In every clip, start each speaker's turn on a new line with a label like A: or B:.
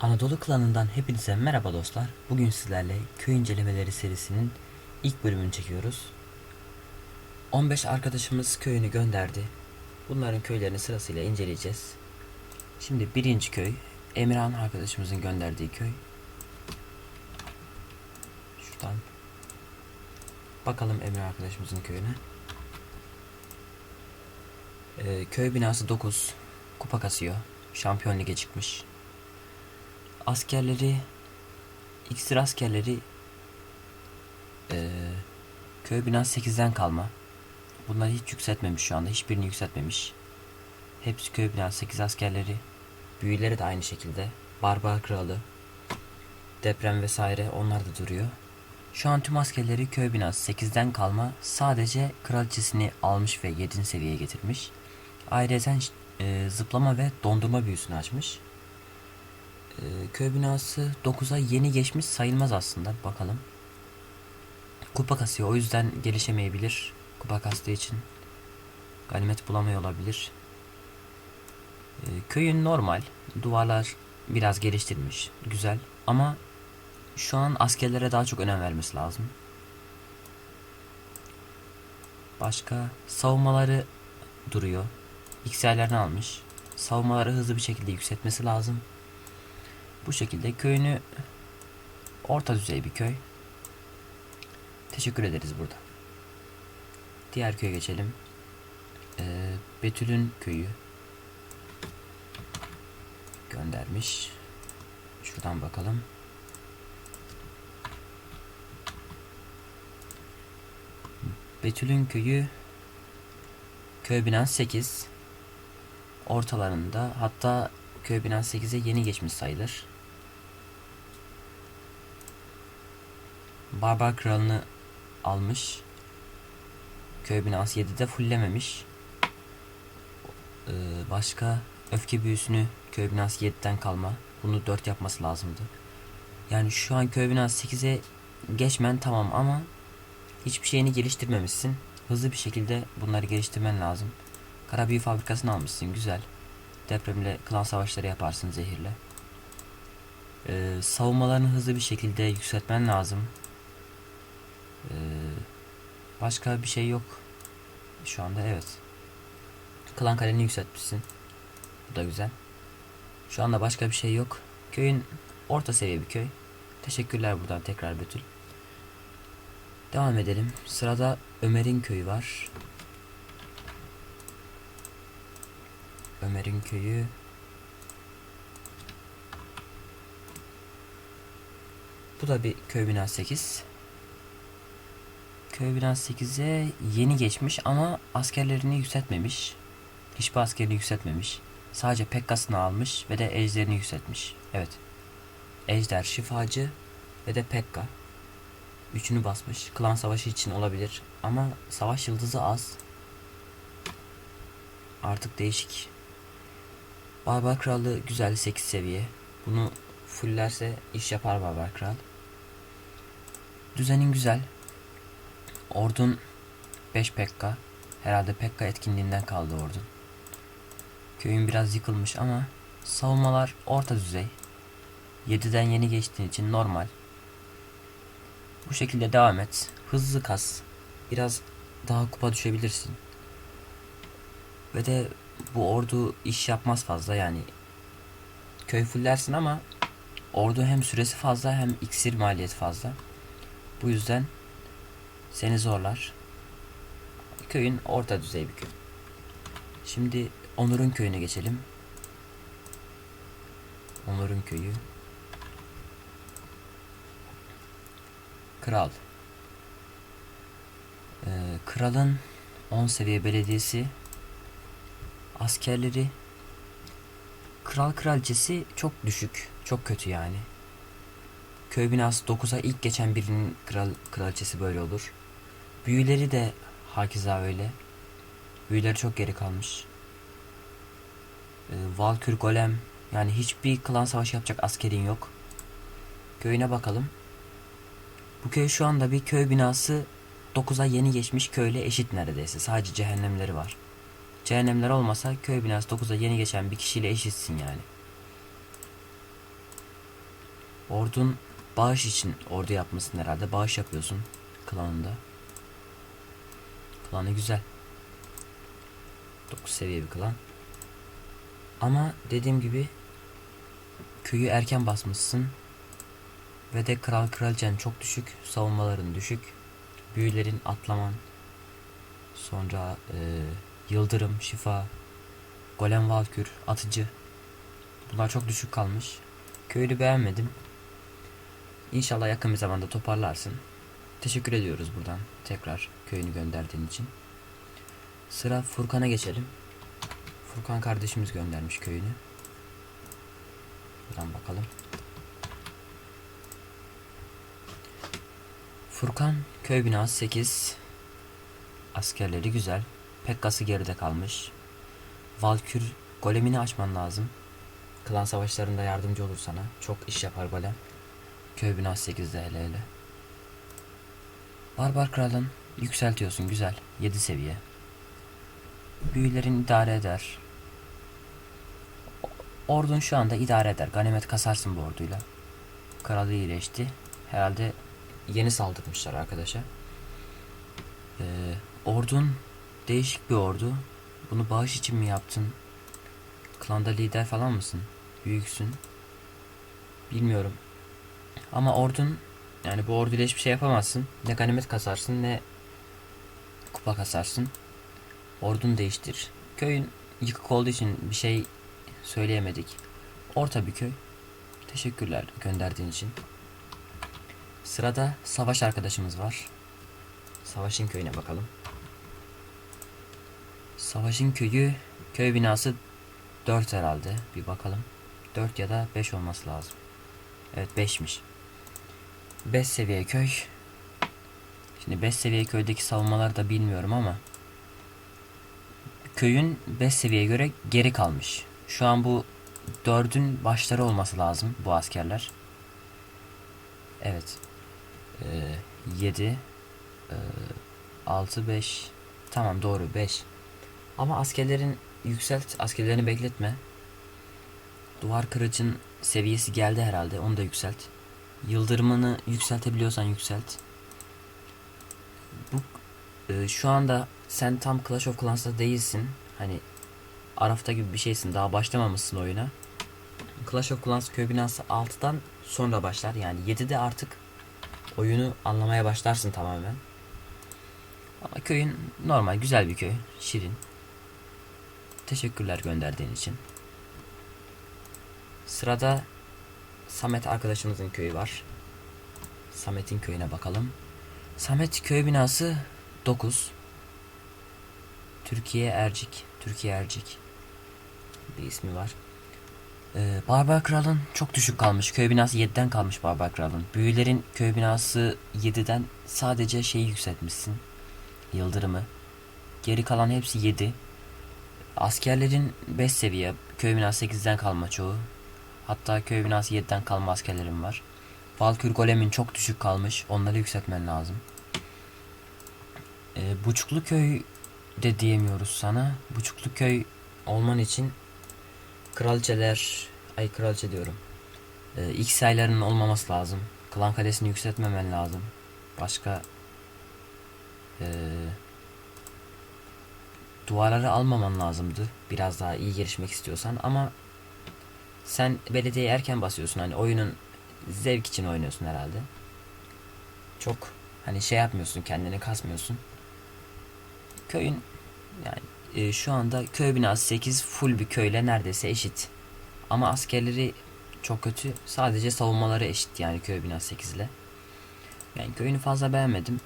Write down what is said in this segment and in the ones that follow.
A: Anadolu klanından hepinize merhaba dostlar. Bugün sizlerle köy incelemeleri serisinin ilk bölümünü çekiyoruz. 15 arkadaşımız köyünü gönderdi. Bunların köylerini sırasıyla inceleyeceğiz. Şimdi birinci köy, Emirhan arkadaşımızın gönderdiği köy. Şuradan bakalım Emre arkadaşımızın köyüne. Ee, köy binası 9, kupa kasıyor. Şampiyon lige çıkmış askerleri iksir askerleri eee, köy binası 8'den kalma. Bunları hiç yükseltmemiş şu anda. Hiçbirini yükseltmemiş. Hepsi köy binası 8 askerleri. Büyüleri de aynı şekilde. Barbar kralı. Deprem vesaire onlar da duruyor. Şu an tüm askerleri köy binası 8'den kalma. Sadece kraliçesini almış ve 7. seviyeye getirmiş. Ayrıca e, zıplama ve dondurma büyüsünü açmış. Ee, köy binası 9'a yeni geçmiş sayılmaz aslında. Bakalım. Kupa kasıyor. O yüzden gelişemeyebilir. Kupa kastığı için. Ganimet bulamıyor olabilir. Ee, köyün normal. Duvarlar biraz geliştirmiş. Güzel. Ama şu an askerlere daha çok önem vermesi lazım. Başka savunmaları duruyor. XL'lerini almış. Savunmaları hızlı bir şekilde yükseltmesi lazım. Bu şekilde köyünü orta düzey bir köy. Teşekkür ederiz burada. Diğer köye geçelim. Ee, Betül'ün köyü göndermiş. Şuradan bakalım. Betül'ün köyü köy binası 8 ortalarında hatta köy binası 8'e yeni geçmiş sayılır. Barbar kralını almış. Köy binası 7'de fulllememiş. Ee, başka öfke büyüsünü köy binası 7'den kalma. Bunu 4 yapması lazımdı. Yani şu an köy binası 8'e geçmen tamam ama hiçbir şeyini geliştirmemişsin. Hızlı bir şekilde bunları geliştirmen lazım. Kara büyü fabrikasını almışsın güzel. Depremle klan savaşları yaparsın zehirle. Ee, savunmalarını hızlı bir şekilde yükseltmen lazım. Ee, başka bir şey yok. Şu anda evet. Klan kaleni yükseltmişsin. Bu da güzel. Şu anda başka bir şey yok. Köyün orta seviye bir köy. Teşekkürler buradan tekrar Betül. Devam edelim. Sırada Ömer'in köyü var. Ömer'in köyü. Bu da bir köy binası 8. Köy binası 8'e yeni geçmiş ama askerlerini yükseltmemiş. Hiçbir askerini yükseltmemiş. Sadece Pekkas'ını almış ve de ejderini yükseltmiş. Evet. Ejder, şifacı ve de Pekka. Üçünü basmış. Klan savaşı için olabilir. Ama savaş yıldızı az. Artık değişik. Barbar Kralı güzel 8 seviye. Bunu fullerse iş yapar Barbar Kral. Düzenin güzel. Ordun 5 Pekka. Herhalde Pekka etkinliğinden kaldı ordun. Köyün biraz yıkılmış ama savunmalar orta düzey. 7'den yeni geçtiğin için normal. Bu şekilde devam et. Hızlı kas. Biraz daha kupa düşebilirsin. Ve de bu ordu iş yapmaz fazla yani. Köy fullersin ama ordu hem süresi fazla hem iksir maliyeti fazla. Bu yüzden seni zorlar. Köyün orta düzey bir köy. Şimdi Onur'un köyüne geçelim. Onur'un köyü. Kral. Ee, kralın 10 seviye belediyesi askerleri kral kraliçesi çok düşük. Çok kötü yani. Köy binası 9'a ilk geçen birinin kral kraliçesi böyle olur. Büyüleri de hakeza öyle. Büyüleri çok geri kalmış. Ee, Valkür Golem yani hiçbir klan savaşı yapacak askerin yok. Köyüne bakalım. Bu köy şu anda bir köy binası 9'a yeni geçmiş köyle eşit neredeyse. Sadece cehennemleri var. Cehennemler olmasa köy binası 9'a yeni geçen bir kişiyle eşitsin yani. Ordun bağış için ordu yapmasın herhalde. Bağış yapıyorsun klanında. Klanı güzel. 9 seviye bir klan. Ama dediğim gibi köyü erken basmışsın. Ve de kral kraliçen çok düşük. Savunmaların düşük. Büyülerin atlaman. Sonra e, yıldırım, şifa, golem valkür, atıcı. Bunlar çok düşük kalmış. Köyü beğenmedim. İnşallah yakın bir zamanda toparlarsın. Teşekkür ediyoruz buradan tekrar köyünü gönderdiğin için. Sıra Furkan'a geçelim. Furkan kardeşimiz göndermiş köyünü. Buradan bakalım. Furkan köy binası 8. Askerleri güzel. Pekkası geride kalmış. Valkür golemini açman lazım. Klan savaşlarında yardımcı olur sana. Çok iş yapar golem. Köy binası 8'de hele hele. Barbar kralın yükseltiyorsun güzel. 7 seviye. Büyülerin idare eder. Ordun şu anda idare eder. Ganimet kasarsın bu orduyla. Kralı iyileşti. Herhalde yeni saldırmışlar arkadaşa. Ee, ordun değişik bir ordu. Bunu bağış için mi yaptın? Klanda lider falan mısın? Büyüksün. Bilmiyorum. Ama ordun yani bu orduyla hiçbir şey yapamazsın. Ne ganimet kasarsın ne kupa kasarsın. Ordunu değiştir. Köyün yıkık olduğu için bir şey söyleyemedik. Orta bir köy. Teşekkürler gönderdiğin için. Sırada savaş arkadaşımız var. Savaşın köyüne bakalım. Savaşın köyü köy binası 4 herhalde. Bir bakalım. 4 ya da 5 olması lazım. Evet 5'miş. 5 seviye köy. Şimdi 5 seviye köydeki savunmaları da bilmiyorum ama köyün 5 seviyeye göre geri kalmış. Şu an bu 4'ün başları olması lazım bu askerler. Evet. Ee, 7 ee, 6 5 Tamam doğru 5. Ama askerlerin yükselt, askerlerini bekletme. Duvar kırıcın seviyesi geldi herhalde. Onu da yükselt. Yıldırımını yükseltebiliyorsan yükselt. Bu e, şu anda sen tam Clash of Clans'ta değilsin. Hani Araf'ta gibi bir şeysin. Daha başlamamışsın oyuna. Clash of Clans köy binası 6'dan sonra başlar. Yani 7'de artık oyunu anlamaya başlarsın tamamen. Ama köyün normal güzel bir köy. Şirin. Teşekkürler gönderdiğin için. Sırada Samet arkadaşımızın köyü var. Samet'in köyüne bakalım. Samet köy binası 9. Türkiye Ercik. Türkiye Ercik. Bir ismi var. Ee, Barbar Kral'ın çok düşük kalmış. Köy binası 7'den kalmış Barbar Kral'ın. Büyülerin köy binası 7'den sadece şeyi yükseltmişsin. Yıldırımı. Geri kalan hepsi 7. Askerlerin 5 seviye. Köy binası 8'den kalma çoğu. Hatta köy binası 7'den kalma askerlerim var. Valkür Golem'in çok düşük kalmış. Onları yükseltmen lazım. Ee, Buçuklu köy de diyemiyoruz sana. Buçuklu köy olman için kraliçeler, ay kraliçe diyorum. Ee, X sayılarının olmaması lazım. Klan kalesini yükseltmemen lazım. Başka ee, duvarları almaman lazımdı. Biraz daha iyi gelişmek istiyorsan ama sen belediyeyi erken basıyorsun. Hani oyunun zevk için oynuyorsun herhalde. Çok hani şey yapmıyorsun kendini kasmıyorsun. Köyün yani e, şu anda köy binası 8 full bir köyle neredeyse eşit. Ama askerleri çok kötü. Sadece savunmaları eşit yani köy binası 8 ile. Yani köyünü fazla beğenmedim.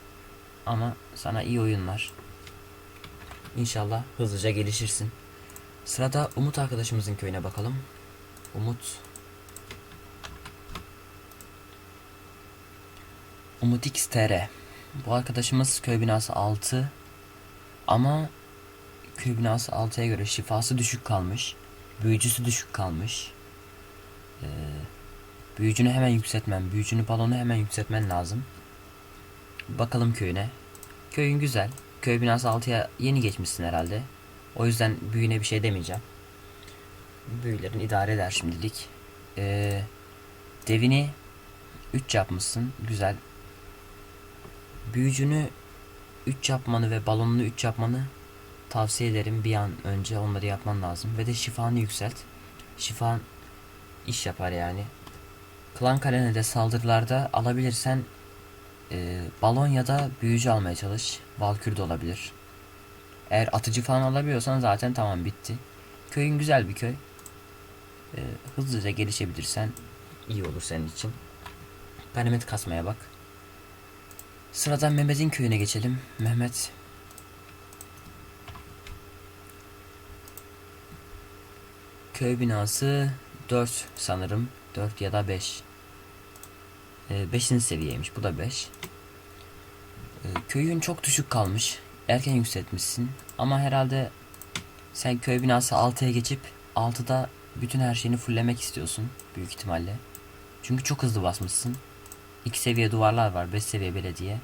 A: Ama sana iyi oyunlar. İnşallah hızlıca gelişirsin. Sırada Umut arkadaşımızın köyüne bakalım. Umut. Umut XTR Bu arkadaşımız köy binası 6 Ama Köy binası 6'ya göre şifası düşük kalmış. Büyücüsü düşük kalmış. Ee, Büyücünü hemen yükseltmen Büyücünü balonu hemen yükseltmen lazım. Bakalım köyüne. Köyün güzel. Köy binası 6'ya yeni geçmişsin herhalde. O yüzden büyüne bir şey demeyeceğim büyülerin idare eder şimdilik. Ee, devini 3 yapmışsın. Güzel. Büyücünü 3 yapmanı ve balonunu 3 yapmanı tavsiye ederim. Bir an önce onları yapman lazım. Ve de şifanı yükselt. Şifan iş yapar yani. Klan kalene saldırılarda alabilirsen e, balon ya da büyücü almaya çalış. Valkür de olabilir. Eğer atıcı falan alabiliyorsan zaten tamam bitti. Köyün güzel bir köy. E, hızlıca gelişebilirsen iyi olur senin için. Ganimet kasmaya bak. Sıradan Mehmet'in köyüne geçelim. Mehmet Köy binası 4 sanırım. 4 ya da 5. 5. seviyeymiş. Bu da 5. köyün çok düşük kalmış. Erken yükseltmişsin. Ama herhalde sen köy binası 6'ya geçip 6'da bütün her şeyini fulllemek istiyorsun. Büyük ihtimalle. Çünkü çok hızlı basmışsın. 2 seviye duvarlar var. 5 seviye belediye.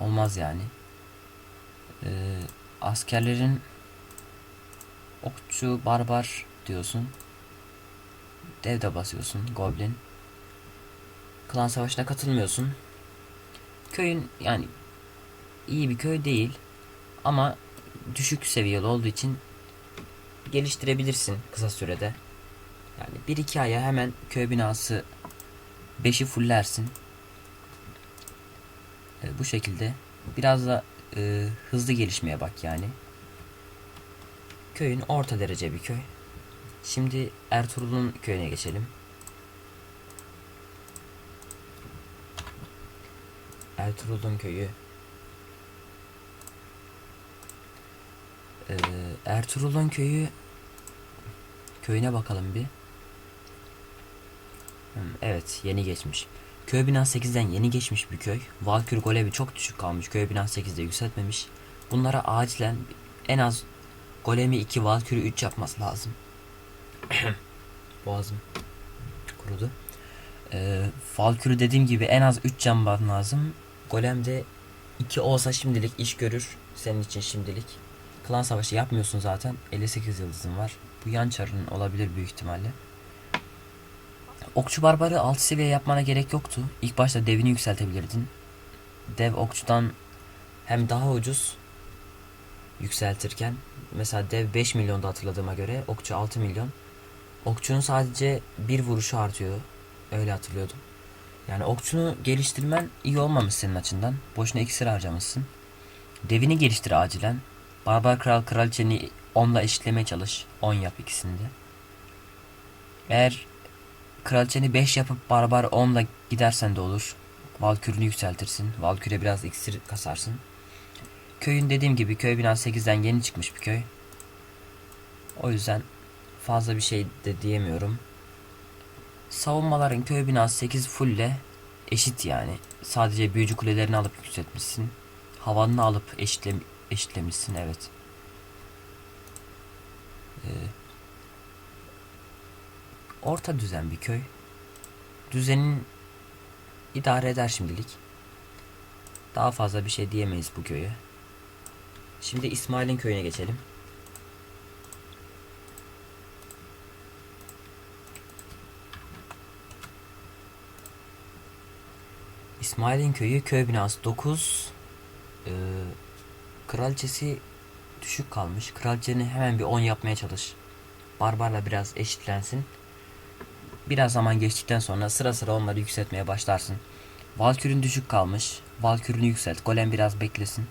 A: Olmaz yani. Ee, askerlerin okçu, barbar diyorsun. Dev de basıyorsun. Goblin. Klan savaşına katılmıyorsun. Köyün yani iyi bir köy değil. Ama düşük seviyeli olduğu için geliştirebilirsin kısa sürede. Yani 1-2 aya hemen köy binası 5'i fullersin. E, bu şekilde biraz da e, hızlı gelişmeye bak yani. Köyün orta derece bir köy. Şimdi Ertuğrul'un köyüne geçelim. Ertuğrul'un köyü. Ee, Ertuğrul'un köyü köyüne bakalım bir. Hmm, evet yeni geçmiş. Köy binası 8'den yeni geçmiş bir köy. Valkür golevi çok düşük kalmış. Köy binası 8'de yükseltmemiş. Bunlara acilen en az golemi 2 valkürü 3 yapması lazım. Boğazım kurudu. Ee, valkürü dediğim gibi en az 3 can lazım. Golem de 2 olsa şimdilik iş görür. Senin için şimdilik. Klan savaşı yapmıyorsun zaten. 58 yıldızın var. Bu yan çarın olabilir büyük ihtimalle. Okçu barbarı 6 seviye yapmana gerek yoktu. İlk başta devini yükseltebilirdin. Dev okçudan hem daha ucuz yükseltirken mesela dev 5 milyonda hatırladığıma göre okçu 6 milyon. Okçunun sadece bir vuruşu artıyor. Öyle hatırlıyordum. Yani okçunu geliştirmen iyi olmamış senin açından. Boşuna iksir harcamışsın. Devini geliştir acilen. Barbar kral kraliçeni 10'la eşitlemeye çalış. 10 yap ikisini de. Eğer kraliçeni 5 yapıp barbar 10'la gidersen de olur. Valkürünü yükseltirsin. Valküre biraz iksir kasarsın. Köyün dediğim gibi köy binası 8'den yeni çıkmış bir köy. O yüzden fazla bir şey de diyemiyorum. Savunmaların köy binası 8 fulle eşit yani. Sadece büyücü kulelerini alıp yükseltmişsin. Havanını alıp eşitle, eşitlemişsin evet. Ee, orta düzen bir köy. Düzenin idare eder şimdilik. Daha fazla bir şey diyemeyiz bu köye. Şimdi İsmail'in köyüne geçelim. İsmail'in köyü köy binası 9. Ee, kraliçesi düşük kalmış. Kraliçeni hemen bir 10 yapmaya çalış. Barbarla biraz eşitlensin. Biraz zaman geçtikten sonra sıra sıra onları yükseltmeye başlarsın. Valkür'ün düşük kalmış. Valkür'ünü yükselt. Golem biraz beklesin.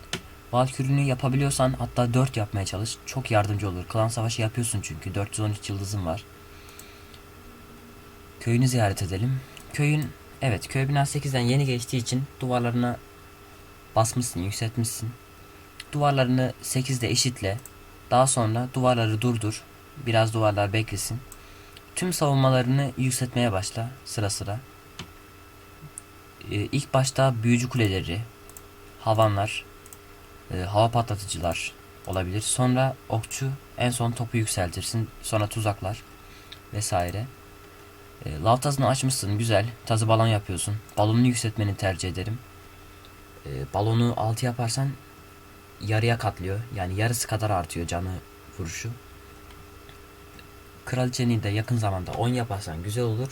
A: Valkür'ünü yapabiliyorsan hatta 4 yapmaya çalış. Çok yardımcı olur. Klan savaşı yapıyorsun çünkü. 413 yıldızın var. Köyünü ziyaret edelim. Köyün evet köy binası 8'den yeni geçtiği için duvarlarına basmışsın, yükseltmişsin. Duvarlarını 8'de eşitle. Daha sonra duvarları durdur. Biraz duvarlar beklesin. Tüm savunmalarını yükseltmeye başla sıra sıra. Ee, ilk başta büyücü kuleleri, havanlar, e, hava patlatıcılar olabilir. Sonra okçu, en son topu yükseltirsin. Sonra tuzaklar vesaire. E, lav tazını açmışsın güzel. Tazı balon yapıyorsun. Balonu yükseltmeni tercih ederim. E, balonu 6 yaparsan yarıya katlıyor. Yani yarısı kadar artıyor canı vuruşu. kraliçeni de yakın zamanda 10 yaparsan güzel olur.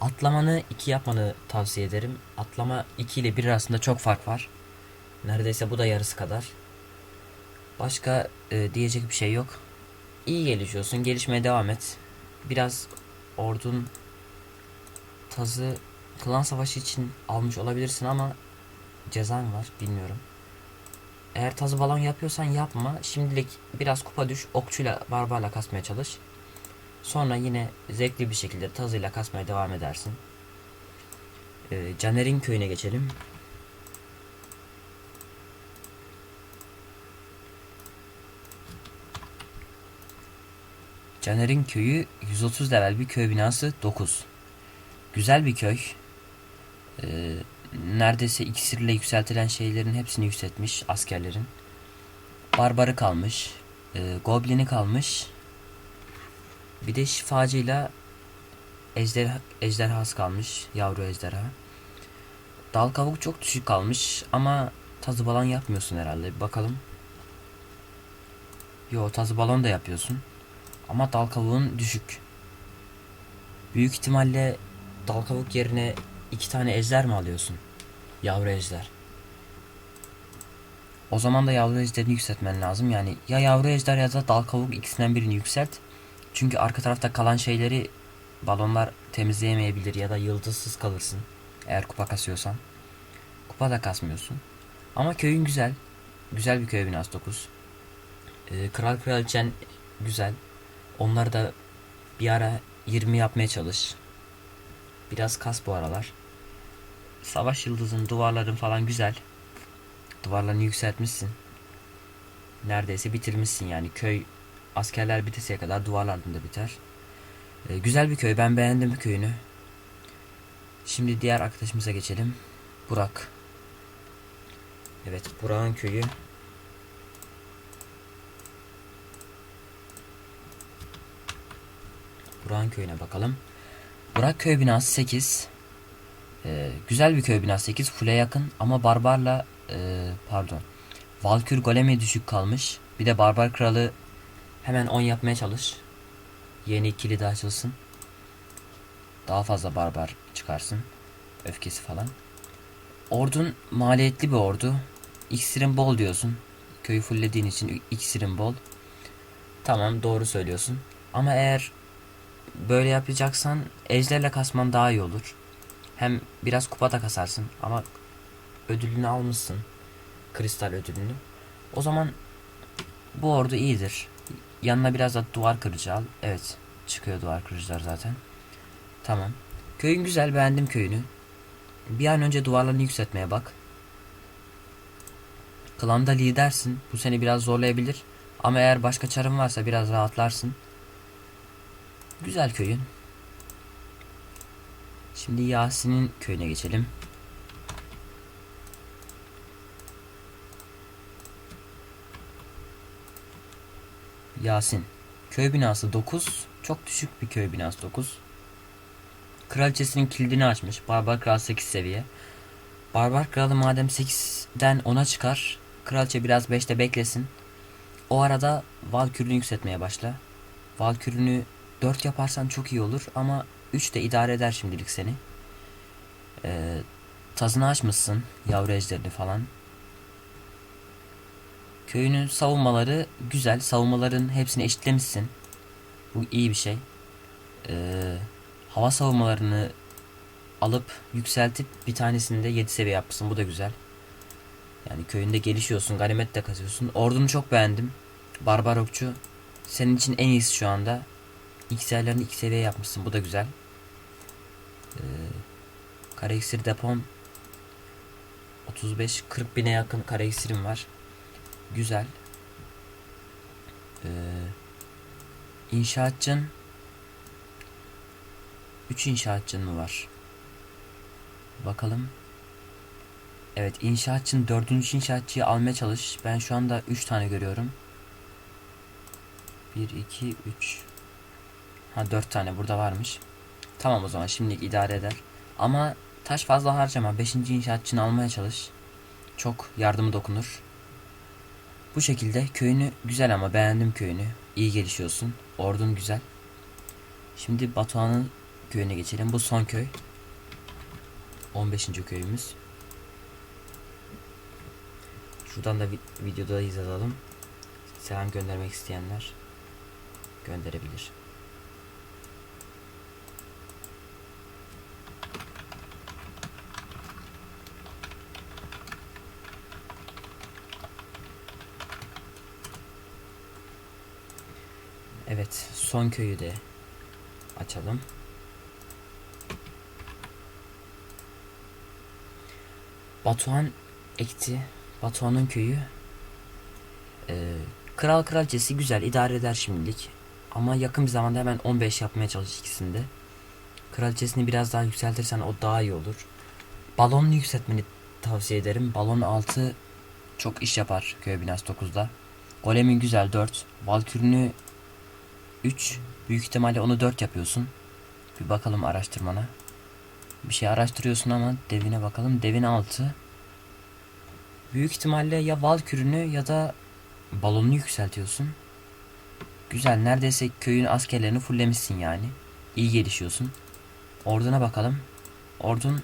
A: Atlamanı 2 yapmanı tavsiye ederim. Atlama 2 ile 1 arasında çok fark var. Neredeyse bu da yarısı kadar. Başka e, diyecek bir şey yok. İyi gelişiyorsun. Gelişmeye devam et. Biraz ordun tazı klan savaşı için almış olabilirsin ama cezan var bilmiyorum. Eğer tazı balon yapıyorsan yapma. Şimdilik biraz kupa düş. Okçuyla barbarla kasmaya çalış. Sonra yine zevkli bir şekilde tazıyla kasmaya devam edersin. Ee, Caner'in köyüne geçelim. Caner'in köyü 130 level bir köy binası 9. Güzel bir köy. Ee, neredeyse iksirle yükseltilen şeylerin hepsini yükseltmiş askerlerin. Barbarı kalmış. E, goblini kalmış. Bir de şifacıyla ejder, ejderhası kalmış. Yavru ejderha. Dal kavuk çok düşük kalmış ama tazı balon yapmıyorsun herhalde. Bir bakalım. Yo tazı balon da yapıyorsun. Ama dal kavuğun düşük. Büyük ihtimalle dal kavuk yerine iki tane ejder mi alıyorsun? Yavru ejder. O zaman da yavru ejderini yükseltmen lazım. Yani ya yavru ejder ya da dal kavuk ikisinden birini yükselt. Çünkü arka tarafta kalan şeyleri balonlar temizleyemeyebilir ya da yıldızsız kalırsın. Eğer kupa kasıyorsan. Kupa da kasmıyorsun. Ama köyün güzel. Güzel bir köy binası 9. Ee, kral kraliçen güzel. Onları da bir ara 20 yapmaya çalış. Biraz kas bu aralar. Savaş yıldızın duvarların falan güzel. Duvarlarını yükseltmişsin. Neredeyse bitirmişsin yani köy askerler biteseye kadar duvarlardan da biter. Ee, güzel bir köy ben beğendim köyünü. Şimdi diğer arkadaşımıza geçelim. Burak. Evet Burak'ın köyü. Burak'ın köyüne bakalım. Burak köy binası 8. Ee, güzel bir köy binası 8. Full'e yakın ama barbarla e, pardon. Valkür golemi düşük kalmış. Bir de barbar kralı hemen 10 yapmaya çalış. Yeni ikili de açılsın. Daha fazla barbar çıkarsın. Öfkesi falan. Ordun maliyetli bir ordu. İksirin bol diyorsun. Köyü fulllediğin için iksirin bol. Tamam doğru söylüyorsun. Ama eğer böyle yapacaksan ejderle kasman daha iyi olur. Hem biraz kupa da kasarsın ama ödülünü almışsın. Kristal ödülünü. O zaman bu ordu iyidir. Yanına biraz da duvar kırıcı al. Evet çıkıyor duvar kırıcılar zaten. Tamam. Köyün güzel beğendim köyünü. Bir an önce duvarlarını yükseltmeye bak. Klanda lidersin. Bu seni biraz zorlayabilir. Ama eğer başka çarın varsa biraz rahatlarsın. Güzel köyün. Şimdi Yasin'in köyüne geçelim. Yasin. Köy binası 9. Çok düşük bir köy binası 9. Kraliçesinin kilidini açmış. Barbar Kral 8 seviye. Barbar Kralı madem 8'den 10'a çıkar. Kraliçe biraz 5'te beklesin. O arada Valkür'ünü yükseltmeye başla. Valkür'ünü 4 yaparsan çok iyi olur ama 3 de idare eder şimdilik seni. Ee, tazını açmışsın. Yavru ejderini falan. Köyünün savunmaları güzel. Savunmaların hepsini eşitlemişsin. Bu iyi bir şey. Ee, hava savunmalarını alıp yükseltip bir tanesini de 7 seviye yapmışsın. Bu da güzel. Yani köyünde gelişiyorsun. Ganimet de kazıyorsun. Ordunu çok beğendim. Barbar okçu. Senin için en iyisi şu anda. XR'lerini 2 seviye yapmışsın. Bu da güzel. Ee, iksir depom 35-40 bine yakın kara iksirim var. Güzel. Ee, inşaatçın 3 inşaatçın mı var? Bakalım. Evet inşaatçın dördüncü inşaatçıyı almaya çalış. Ben şu anda 3 tane görüyorum. 1, 2, 3. Ha 4 tane burada varmış. Tamam o zaman şimdilik idare eder. Ama taş fazla harcama. 5. inşaatçını almaya çalış. Çok yardımı dokunur. Bu şekilde köyünü güzel ama beğendim köyünü. İyi gelişiyorsun. Ordun güzel. Şimdi Batuhan'ın köyüne geçelim. Bu son köy. 15. köyümüz. Şuradan da vi- videoda yazalım. Selam göndermek isteyenler gönderebilir. Evet, son köyü de açalım. Batuhan ekti. Batuhan'ın köyü. Ee, kral kraliçesi güzel idare eder şimdilik. Ama yakın bir zamanda hemen 15 yapmaya çalış ikisinde. Kraliçesini biraz daha yükseltirsen o daha iyi olur. Balonunu yükseltmeni tavsiye ederim. Balon 6 çok iş yapar köy binası 9'da. Golemin güzel 4. Valkürünü 3. Büyük ihtimalle onu 4 yapıyorsun. Bir bakalım araştırmana. Bir şey araştırıyorsun ama devine bakalım. Devin 6. Büyük ihtimalle ya Valkürünü ya da balonunu yükseltiyorsun. Güzel. Neredeyse köyün askerlerini fulllemişsin yani. İyi gelişiyorsun. Orduna bakalım. Ordun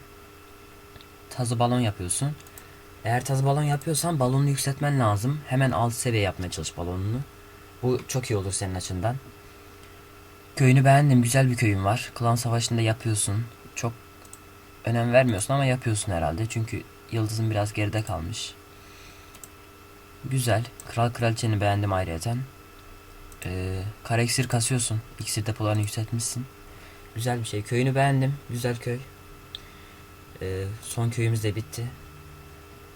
A: tazı balon yapıyorsun. Eğer tazı balon yapıyorsan balonunu yükseltmen lazım. Hemen alt seviye yapmaya çalış balonunu. Bu çok iyi olur senin açından. Köyünü beğendim. Güzel bir köyün var. Klan savaşında yapıyorsun. Çok önem vermiyorsun ama yapıyorsun herhalde. Çünkü yıldızın biraz geride kalmış. Güzel. Kral kraliçeni beğendim ayrıyeten. Ee, kara iksir kasıyorsun. İksir depolarını yükseltmişsin. Güzel bir şey. Köyünü beğendim. Güzel köy. Ee, son köyümüz de bitti.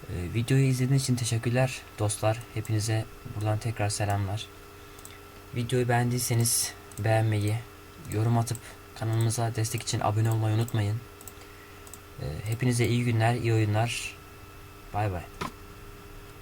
A: Ee, videoyu izlediğiniz için teşekkürler dostlar. Hepinize buradan tekrar selamlar. Videoyu beğendiyseniz beğenmeyi, yorum atıp kanalımıza destek için abone olmayı unutmayın. Ee, hepinize iyi günler, iyi oyunlar. Bay bay.